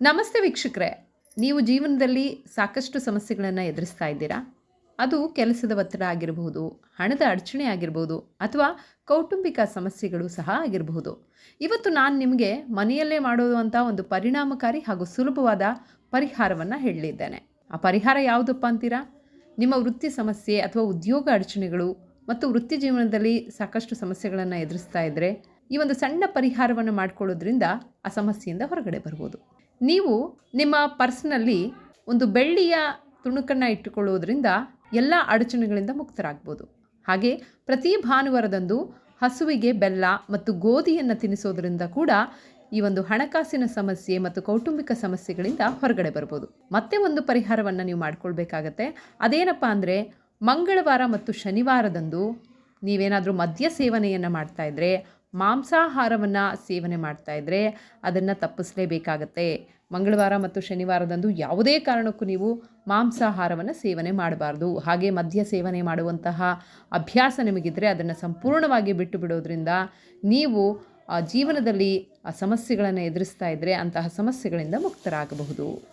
ನಮಸ್ತೆ ವೀಕ್ಷಕರೇ. ನೀವು ಜೀವನದಲ್ಲಿ ಸಾಕಷ್ಟು ಸಮಸ್ಯೆಗಳನ್ನು ಎದುರಿಸ್ತಾ ಇದ್ದೀರಾ? ಅದು ಕೆಲಸದ ಒತ್ತಡ ಆಗಿರಬಹುದು, ಹಣದ ಅಡಚಣೆ ಆಗಿರ್ಬೋದು ಅಥವಾ ಕೌಟುಂಬಿಕ ಸಮಸ್ಯೆಗಳು ಸಹ ಆಗಿರಬಹುದು. ಇವತ್ತು ನಾನು ನಿಮಗೆ ಮನೆಯಲ್ಲೇ ಮಾಡುವಂಥ ಒಂದು ಪರಿಣಾಮಕಾರಿ ಹಾಗೂ ಸುಲಭವಾದ ಪರಿಹಾರವನ್ನು ಹೇಳಲಿದ್ದೇನೆ. ಆ ಪರಿಹಾರ ಯಾವುದಪ್ಪ ಅಂತೀರಾ? ನಿಮ್ಮ ವೃತ್ತಿ ಸಮಸ್ಯೆ ಅಥವಾ ಉದ್ಯೋಗ ಅಡಚಣೆಗಳು ಮತ್ತು ವೃತ್ತಿ ಜೀವನದಲ್ಲಿ ಸಾಕಷ್ಟು ಸಮಸ್ಯೆಗಳನ್ನು ಎದುರಿಸ್ತಾ ಇದ್ದರೆ ಈ ಒಂದು ಸಣ್ಣ ಪರಿಹಾರವನ್ನು ಮಾಡಿಕೊಳ್ಳೋದ್ರಿಂದ ಆ ಸಮಸ್ಯೆಯಿಂದ ಹೊರಗಡೆ ಬರ್ಬೋದು. ನೀವು ನಿಮ್ಮ ಪರ್ಸ್ನಲ್ಲಿ ಒಂದು ಬೆಳ್ಳಿಯ ತುಣುಕನ್ನು ಇಟ್ಟುಕೊಳ್ಳುವುದರಿಂದ ಎಲ್ಲ ಅಡಚಣೆಗಳಿಂದ ಮುಕ್ತರಾಗ್ಬೋದು. ಹಾಗೆ ಪ್ರತಿ ಭಾನುವಾರದಂದು ಹಸುವಿಗೆ ಬೆಲ್ಲ ಮತ್ತು ಗೋಧಿಯನ್ನು ತಿನ್ನಿಸೋದರಿಂದ ಕೂಡ ಈ ಒಂದು ಹಣಕಾಸಿನ ಸಮಸ್ಯೆ ಮತ್ತು ಕೌಟುಂಬಿಕ ಸಮಸ್ಯೆಗಳಿಂದ ಹೊರಗಡೆ ಬರ್ಬೋದು. ಮತ್ತೆ ಒಂದು ಪರಿಹಾರವನ್ನು ನೀವು ಮಾಡಿಕೊಳ್ಬೇಕಾಗತ್ತೆ. ಅದೇನಪ್ಪ ಅಂದರೆ ಮಂಗಳವಾರ ಮತ್ತು ಶನಿವಾರದಂದು ನೀವೇನಾದರೂ ಮದ್ಯ ಸೇವನೆಯನ್ನು ಮಾಡ್ತಾಯಿದ್ರೆ ಮಾಂಸಾಹಾರವನ್ನು ಸೇವನೆ ಮಾಡ್ತಾ ಇದ್ದರೆ ಅದನ್ನು ತಪ್ಪಿಸಲೇಬೇಕಾಗತ್ತೆ. ಮಂಗಳವಾರ ಮತ್ತು ಶನಿವಾರದಂದು ಯಾವುದೇ ಕಾರಣಕ್ಕೂ ನೀವು ಮಾಂಸಾಹಾರವನ್ನು ಸೇವನೆ ಮಾಡಬಾರ್ದು. ಹಾಗೆ ಮದ್ಯ ಸೇವನೆ ಮಾಡುವಂತಹ ಅಭ್ಯಾಸ ನಿಮಗಿದ್ದರೆ ಅದನ್ನು ಸಂಪೂರ್ಣವಾಗಿ ಬಿಟ್ಟು ಬಿಡೋದ್ರಿಂದ ನೀವು ಜೀವನದಲ್ಲಿ ಸಮಸ್ಯೆಗಳನ್ನು ಎದುರಿಸ್ತಾ ಇದ್ದರೆ ಅಂತಹ ಸಮಸ್ಯೆಗಳಿಂದ ಮುಕ್ತರಾಗಬಹುದು.